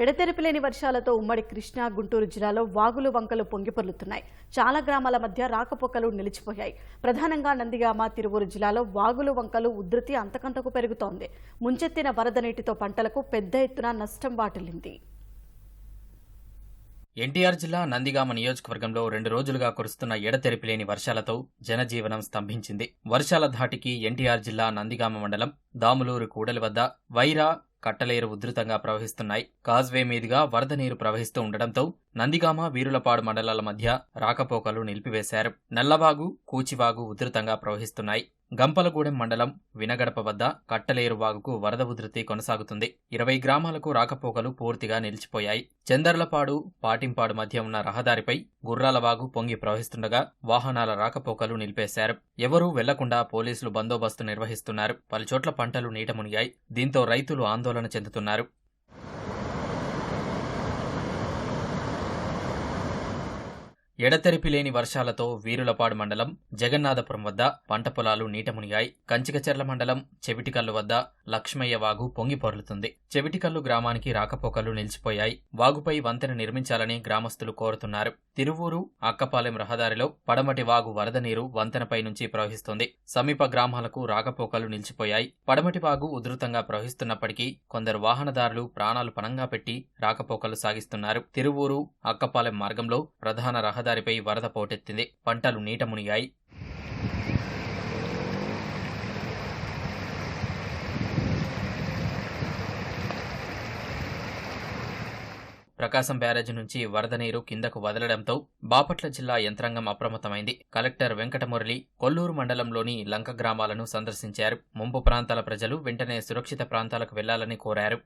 ఎడతెరిపిలేని వర్షాలతో ఉమ్మడి కృష్ణా గుంటూరు జిల్లాలో వాగులు వంకలు పొంగిపొర్లుతున్నాయి చాలా గ్రామాల మధ్య రాకపోకలు నిలిచిపోయాయి. ప్రధానంగా నందిగామ తిరువూరు జిల్లాలో వాగులు వంకలు ఉధృతి అంతకంతకు పెరుగుతోంది. ముంచెత్తిన వరద నీటితో పంటలకు పెద్ద ఎత్తున నష్టం వాటిల్లింది. ఎన్టీఆర్ జిల్లా నందిగామ నియోజకవర్గంలో రెండు రోజులుగా కురుస్తున్న ఎడతెరిపిలేని వర్షాలతో జనజీవనం స్తంభించింది. వర్షాల ధాటికి ఎన్టీఆర్ జిల్లా నందిగామ మండలం దాములూరు కూడలి వద్ద వైరా కట్టలేరు ఉధృతంగా ప్రవహిస్తున్నాయి. కాజ్వే మీదుగా వరద నీరు ప్రవహిస్తూ ఉండడంతో నందిగామ వీరులపాడు మండలాల మధ్య రాకపోకలు నిలిపివేశారు. నల్లవాగు కూచివాగు ఉధృతంగా ప్రవహిస్తున్నాయి. గంపలగూడెం మండలం వినగడప వద్ద కట్టలేరు వాగుకు వరద ఉధృతి కొనసాగుతుంది. ఇరవై గ్రామాలకు రాకపోకలు పూర్తిగా నిలిచిపోయాయి. చందర్లపాడు పాటింపాడు మధ్య ఉన్న రహదారిపై గుర్రాలవాగు పొంగి ప్రవహిస్తుండగా వాహనాల రాకపోకలు నిలిపేశారు. ఎవరూ వెళ్ళకుండా పోలీసులు బందోబస్తు నిర్వహిస్తున్నారు. పలుచోట్ల పంటలు నీట మునిగాయి. దీంతో రైతులు ఆందోళన చెందుతున్నారు. ఎడతెరిపి లేని వర్షాలతో వీరులపాడు మండలం జగన్నాథపురం వద్ద పంట పొలాలు నీట మునిగాయి కంచికచెర్ల మండలం చెవిటికల్లు వద్ద లక్ష్మయ్య వాగు పొంగి పొరులుతుంది. చెవిటికల్లు గ్రామానికి రాకపోకలు నిలిచిపోయాయి. వాగుపై వంతెన నిర్మించాలని గ్రామస్తులు కోరుతున్నారు. తిరువూరు అక్కపాలెం రహదారిలో పడమటి వాగు వరద నీరు వంతెనపై నుంచి ప్రవహిస్తుంది. సమీప గ్రామాలకు రాకపోకలు నిలిచిపోయాయి. పడమటి వాగు ఉధృతంగా ప్రవహిస్తున్నప్పటికీ కొందరు వాహనదారులు ప్రాణాలు పణంగా పెట్టి రాకపోకలు సాగిస్తున్నారు. తిరువూరు అక్కపాలెం మార్గంలో ప్రధాన రహదారిపై వరద పోటెత్తింది. పంటలు నీట మునిగాయి ప్రకాశం బ్యారేజ్ నుంచి వరద నీరు కిందకు వదలడంతో బాపట్ల జిల్లా యంత్రాంగం అప్రమత్తమైంది. కలెక్టర్ వెంకటమురళి కొల్లూరు మండలంలోని లంక గ్రామాలను సందర్శించారు. ముంపు ప్రాంతాల ప్రజలు వెంటనే సురక్షిత ప్రాంతాలకు వెళ్ళాలని కోరారు.